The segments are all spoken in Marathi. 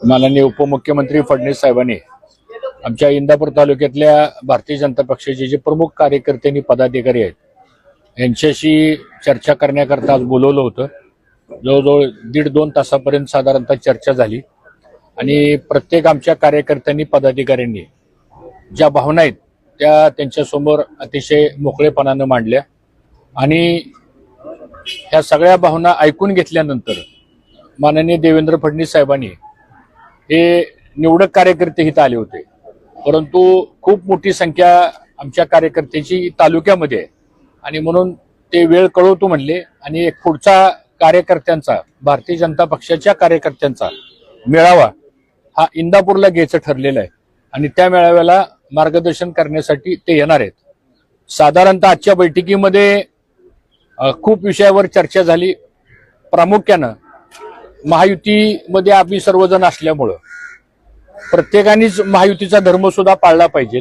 माननीय उपमुख्यमंत्री फडणवीस साहेबांनी आमच्या इंदापूर तालुक्यातल्या भारतीय जनता पक्षाचे जे प्रमुख कार्यकर्ते आणि पदाधिकारी आहेत यांच्याशी चर्चा करण्याकरता आज बोलवलं होतं. जवळजवळ दीड दोन तासापर्यंत साधारणतः चर्चा झाली. आणि प्रत्येक आमच्या कार्यकर्त्यांनी पदाधिकाऱ्यांनी ज्या भावना आहेत त्या त्यांच्यासमोर अतिशय मोकळेपणानं मांडल्या. आणि ह्या सगळ्या भावना ऐकून घेतल्यानंतर माननीय देवेंद्र फडणवीस साहेबांनी हे निवडक कार्यकर्ते इथं आले होते. परंतु खूप मोठी संख्या आमच्या कार्यकर्त्याची तालुक्यामध्ये आहे. आणि म्हणून ते वेळ कळवतो म्हणले आणि एक पुढचा कार्यकर्त्यांचा भारतीय जनता पक्षाच्या कार्यकर्त्यांचा मेळावा हा इंदापूरला घ्यायचं ठरलेलं आहे. आणि त्या मेळाव्याला मार्गदर्शन करण्यासाठी ते येणार आहेत. साधारणतः आजच्या बैठकीमध्ये खूप विषयावर चर्चा झाली. प्रामुख्यानं महायुतीमध्ये आम्ही सर्वजण असल्यामुळं प्रत्येकानेच महायुतीचा धर्म सुद्धा पाळला पाहिजे.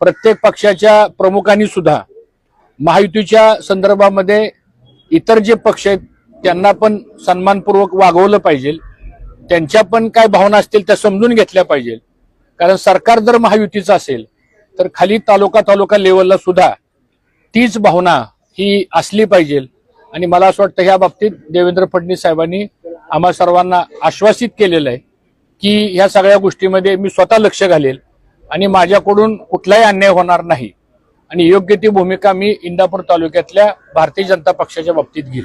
प्रत्येक पक्षाच्या प्रमुखांनी सुद्धा महायुतीच्या संदर्भामध्ये इतर जे पक्ष आहेत त्यांना पण सन्मानपूर्वक वागवलं पाहिजे. त्यांच्या पण काय भावना असतील त्या समजून घेतल्या पाहिजे. कारण सरकार जर महायुतीचं असेल तर खाली तालुका तालुका लेवलला सुद्धा तीच भावना ही असली पाहिजे. आणि मला असं वाटतं ह्या बाबतीत देवेंद्र फडणवीस साहेबांनी आम्हा सर्वांना आश्वासित केलेलं आहे की ह्या सगळ्या गोष्टीमध्ये मी स्वतः लक्ष घालेल आणि माझ्याकडून कुठलाही अन्याय होणार नाही. आणि योग्य ती भूमिका मी इंदापूर तालुक्यातल्या भारतीय जनता पक्षाच्या बाबतीत घेईल.